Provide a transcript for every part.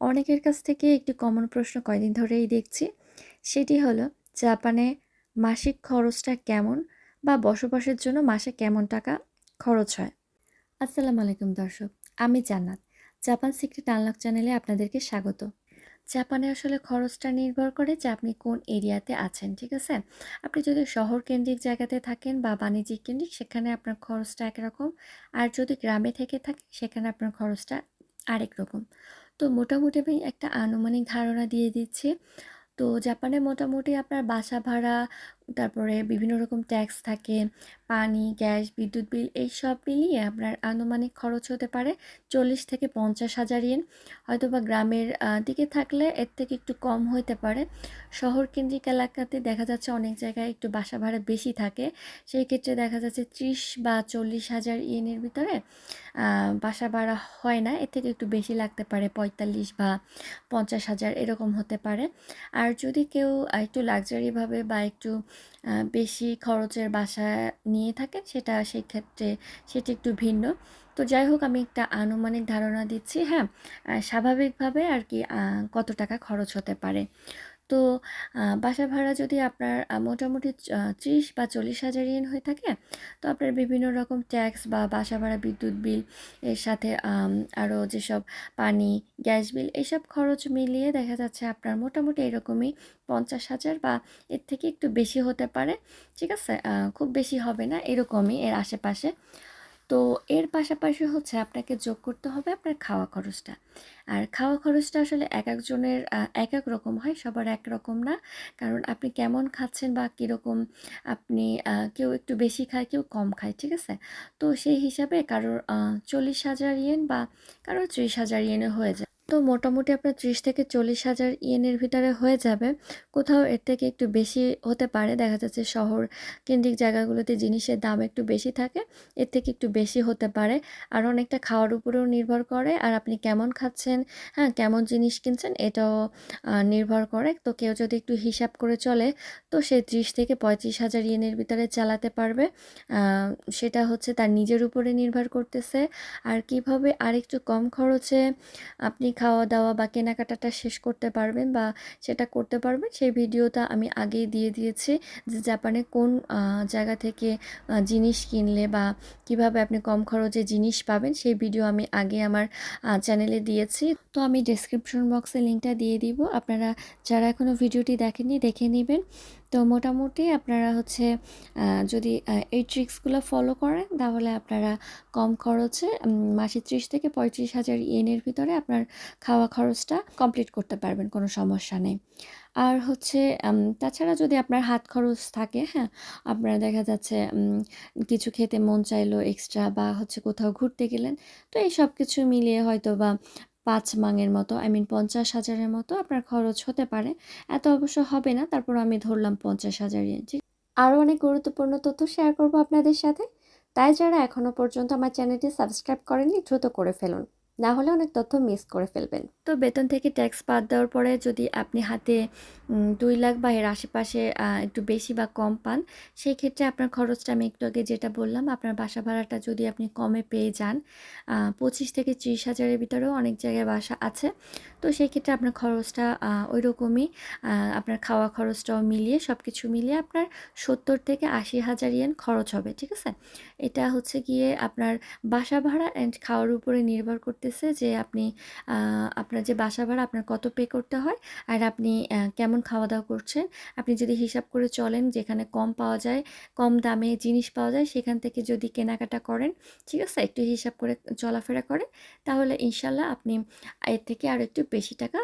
অনেকের কাছ থেকে একটি কমন প্রশ্ন কয়দিন ধরেই দেখছি। সেটি হলো, জাপানে মাসিক খরচটা কেমন বা বসবাসের জন্য মাসে কেমন টাকা খরচ হয়? আসসালামু আলাইকুম দর্শক, আমি জান্নাত। জাপান সিক্রেট আনলক চ্যানেলে আপনাদেরকে স্বাগত। জাপানে আসলে খরচটা নির্ভর করে যে আপনি কোন এরিয়াতে আছেন, ঠিক আছে? আপনি যদি শহর কেন্দ্রিক জায়গাতে থাকেন বা বাণিজ্যিক কেন্দ্রিক সেখানে আপনার খরচটা একরকম। আর যদি গ্রামে থেকে থাকেন, সেখানে আপনার খরচটা আরেক রকম। তো মোটামুটি আমি একটা আনুমানিক ধারণা দিয়ে দিচ্ছি। তো জাপানে মোটামুটি আপনার বাসা ভাড়া তারপরে বিভিন্ন রকম ট্যাক্স থাকে, পানি গ্যাস বিদ্যুৎ বিল, এই সব মিলিয়ে আপনার আনুমানিক খরচ হতে পারে চল্লিশ থেকে পঞ্চাশ হাজার ইয়েন হয়তো বা গ্রামের দিকে থাকলে এর থেকে একটু কম হতে পারে। শহর কেন্দ্রিক এলাকাতে দেখা যাচ্ছে অনেক জায়গায় একটু বাসা ভাড়া বেশি থাকে। সেই ক্ষেত্রে দেখা যাচ্ছে ত্রিশ বা চল্লিশ হাজার ইয়েনের ভিতরে বাসা ভাড়া হয় না। এর থেকে একটু বেশি লাগতে পারে, পঁয়তাল্লিশ বা পঞ্চাশ হাজার এরকম হতে পারে। আর যদি কেউ একটু লাক্সারিভাবে বা একটু বেশি খরচের বাসা নিয়ে থাকেন সেটা সেই ক্ষেত্রে সেটি একটু ভিন্ন। তো যাই হোক, আমি একটা আনুমানিক ধারণা দিচ্ছি হ্যাঁ স্বাভাবিকভাবে আর কি কত টাকা খরচ হতে পারে। তো বাসা ভাড়া যদি আপনার মোটামুটি ত্রিশ বা চল্লিশ হাজার ইয়েন হয়ে থাকে, তো আপনার বিভিন্ন রকম ট্যাক্স বা বাসা ভাড়া, বিদ্যুৎ বিল, এর সাথে আরও যেসব পানি, গ্যাস বিল, এসব খরচ মিলিয়ে দেখা যাচ্ছে আপনার মোটামুটি এরকমই পঞ্চাশ হাজার বা এর থেকে একটু বেশি হতে পারে, ঠিক আছে? খুব বেশি হবে না, এরকমই এর আশেপাশে। তো এর পাশাপাশি হচ্ছে আপনাকে যোগ করতে হবে আপনার খাওয়া খরচটা। আর খাওয়া খরচটা আসলে এক একজনের এক এক রকম হয়, সবার এক রকম না। কারণ আপনি কেমন খাচ্ছেন বা কীরকম আপনি কেউ একটু বেশি খায়, কেউ কম খায়, ঠিক আছে? তো সেই হিসাবে কারোর চল্লিশ হাজার ইয়েন বা কারোর ত্রিশ হাজার ইয়েনে হয়ে যায়। তো মোটামুটি আপনার ত্রিশ থেকে চল্লিশ হাজার ইয়েনের ভিতরে হয়ে যাবে। কোথাও এর থেকে একটু বেশি হতে পারে। দেখা যাচ্ছে শহর কেন্দ্রিক জায়গাগুলোতে জিনিসের দাম একটু বেশি থাকে, এর থেকে একটু বেশি হতে পারে। আর অনেকটা খাওয়ার উপরেও নির্ভর করে আর আপনি কেমন খাচ্ছেন হ্যাঁ কেমন জিনিস কিনছেন এটাও নির্ভর করে। তো কেউ যদি একটু হিসাব করে চলে, তো সে ত্রিশ থেকে পঁয়ত্রিশ হাজার ইয়েনের ভিতরে চালাতে পারবে। সেটা হচ্ছে তার নিজের উপরে নির্ভর করতেছে। আর কীভাবে আরেকটু কম খরচে আপনি খাওয়া দাওয়া বা কেনাকাটাটা শেষ করতে পারবেন বা সেটা করতে পারবেন, সেই ভিডিওটা আমি আগেই দিয়ে দিয়েছি যে জাপানে কোন জায়গা থেকে জিনিস কিনলে বা কীভাবে আপনি কম খরচে জিনিস পাবেন, সেই ভিডিও আমি আগে আমার চ্যানেলে দিয়েছি। তো আমি ডিসক্রিপশন বক্সে লিঙ্কটা দিয়ে দিব, আপনারা যারা এখনও ভিডিওটি দেখেননি দেখে নেবেন। তো মোটামুটি আপনারা হচ্ছে যদি এই ট্রিক্সগুলো ফলো করেন, তাহলে আপনারা কম খরচে মাসে ত্রিশ থেকে পঁয়ত্রিশ হাজার ইয়েনের ভিতরে আপনার খাওয়া খরচটা কমপ্লিট করতে পারবেন, কোনো সমস্যা নেই। আর হচ্ছে তাছাড়া যদি আপনার হাত খরচ থাকে হ্যাঁ আপনারা দেখা যাচ্ছে কিছু খেতে মন চাইলো এক্সট্রা বা হচ্ছে কোথাও ঘুরতে গেলেন, তো এই সব কিছু মিলিয়ে হয়তো বা পাঁচ মাঙের মতো আই মিন পঞ্চাশ হাজারের মতো আপনার খরচ হতে পারে। এত অবশ্য হবে না, তারপর আমি ধরলাম পঞ্চাশ হাজার ইঞ্চি আরও অনেক গুরুত্বপূর্ণ তথ্য শেয়ার করব আপনাদের সাথে। তাই যারা এখনও পর্যন্ত আমার চ্যানেলটি সাবস্ক্রাইব করেননি, দ্রুত করে ফেলুন। না হলে অনেক তথ্য মিস করে ফেলবেন। তো বেতন থেকে ট্যাক্স বাদ দেওয়ার পরে যদি আপনি হাতে দুই লাখ বা এর আশেপাশে একটু বেশি বা কম পান সেই ক্ষেত্রে আপনার খরচটা আমি একটু আগে যেটা বললাম, আপনার বাসা ভাড়াটা যদি আপনি কমে পেয়ে যান পঁচিশ থেকে ত্রিশ হাজারের ভিতরেও অনেক জায়গায় বাসা আছে। তো সেই ক্ষেত্রে আপনার খরচটা ওই রকমই আপনার খাওয়া খরচটাও মিলিয়ে সব কিছু মিলিয়ে আপনার সত্তর থেকে আশি হাজার ইয়েন খরচ হবে, ঠিক আছে? এটা হচ্ছে গিয়ে আপনার বাসা ভাড়া অ্যান্ড খাওয়ার উপরে নির্ভর করতেছে যে, আপনি আপনার যে বাসা ভাড়া, আপনার কত পে করতে হয়? আর আপনি কেমন খাওয়া দাওয়া করছেন? আপনি যদি হিসাব করে চলেন, যেখানে কম পাওয়া যায়, কম দামে জিনিস পাওয়া যায়, সেখান থেকে যদি কেনাকাটা করেন, ঠিক আছে? একটু হিসাব করে চলাফেরা করেন, তাহলে ইনশাল্লাহ আপনি এর থেকে আর একটু বেশি টাকা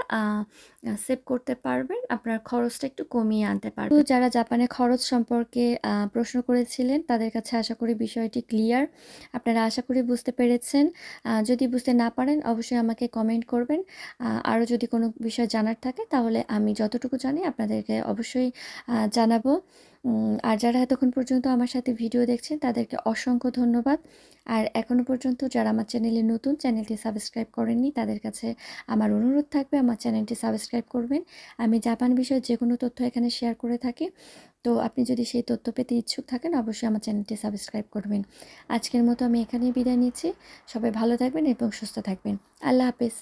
সেভ করতে পারবেন। আপনার খরচটা একটু কমিয়ে আনতে পারবেন। তো যারা জাপানে খরচ সম্পর্কে প্রশ্ন করেছিলেন, তাদের কাছে আশা করি বিষয়টি ক্লিয়ার আপনারা আশা করি বুঝতে পেরেছেন। যদি বুঝতে না পারেন, অবশ্যই আমাকে কমেন্ট করবেন। আরও যদি কোনো বিষয় জানার থাকে তাহলে আমি যতটুকু জানি আপনাদেরকে অবশ্যই জানাব। আর যারা এতক্ষণ পর্যন্ত আমার সাথে ভিডিও দেখছেন তাদেরকে অসংখ্য ধন্যবাদ। আর এখনও পর্যন্ত যারা আমার চ্যানেলে নতুন চ্যানেলটি সাবস্ক্রাইব করেননি তাদের কাছে আমার অনুরোধ থাকবে আমার চ্যানেলটি সাবস্ক্রাইব করবেন। আমি জাপান বিষয়ে যে কোনো তথ্য এখানে শেয়ার করে থাকি। তো আপনি যদি সেই তথ্য পেতে ইচ্ছুক থাকেন, অবশ্যই আমার চ্যানেলটি সাবস্ক্রাইব করবেন। আজকের মতো আমি এখানেই বিদায় নিচ্ছি। সবাই ভালো থাকবেন এবং সুস্থ থাকবেন। আল্লাহ হাফেজ।